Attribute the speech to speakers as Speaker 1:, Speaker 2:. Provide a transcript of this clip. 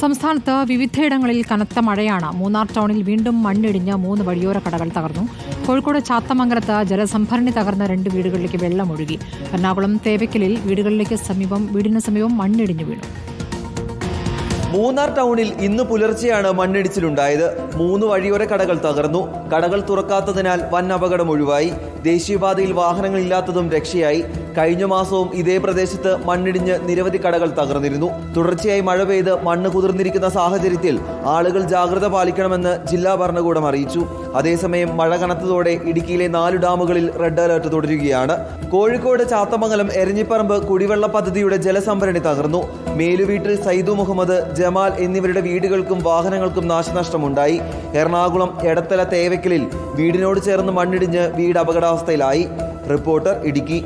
Speaker 1: സംസ്ഥാനത്ത് വിവിധയിടങ്ങളിൽ കനത്ത മഴയാണ്. മൂന്നാർ ടൗണിൽ വീണ്ടും മണ്ണിടിഞ്ഞ് മൂന്ന് വഴിയോര കടകൾ തകർന്നു. കോഴിക്കോട് ചാത്തമംഗലത്ത് ജലസംഭരണി തകർന്ന രണ്ട് വീടുകളിലേക്ക് വെള്ളമൊഴുകി. എറണാകുളം തേവയ്ക്കലിൽ വീടുകളിലേക്ക് സമീപം വീടിന് സമീപം മണ്ണിടിഞ്ഞു വീണു.
Speaker 2: മൂന്നാർ ടൗണിൽ ഇന്ന് പുലർച്ചെയാണ് മണ്ണിടിച്ചിലുണ്ടായത്. മൂന്ന് വഴിയോര കടകൾ തകർന്നു. കടകൾ തുറക്കാത്തതിനാൽ വൻ അപകടം ഒഴിവായി. ദേശീയപാതയിൽ വാഹനങ്ങളില്ലാത്തതും രക്ഷയായി. കഴിഞ്ഞ മാസവും ഇതേ പ്രദേശത്ത് മണ്ണിടിഞ്ഞ് നിരവധി കടകൾ തകർന്നിരുന്നു. തുടർച്ചയായി മഴ പെയ്ത് മണ്ണ് കുതിർന്നിരിക്കുന്ന സാഹചര്യത്തിൽ ആളുകൾ ജാഗ്രത പാലിക്കണമെന്ന് ജില്ലാ ഭരണകൂടം അറിയിച്ചു. അതേസമയം മഴ കനത്തതോടെ ഇടുക്കിയിലെ നാല് ഡാമുകളിൽ റെഡ് അലർട്ട് തുടരുകയാണ്. കോഴിക്കോട് ചാത്തമംഗലം എരഞ്ഞിപ്പറമ്പ് കുടിവെള്ള പദ്ധതിയുടെ ജലസംഭരണി തകർന്നു. മേലുവീട്ടിൽ സൈദു മുഹമ്മദ് ജമാൽ എന്നിവരുടെ വീടുകൾക്കും വാഹനങ്ങൾക്കും നാശനഷ്ടമുണ്ടായി. എറണാകുളം എടത്തല തേവയ്ക്കലിൽ വീടിനോട് ചേർന്ന് മണ്ണിടിഞ്ഞ് വീട് അപകടാവസ്ഥയിലായി. റിപ്പോർട്ടർ ഇടുക്കി.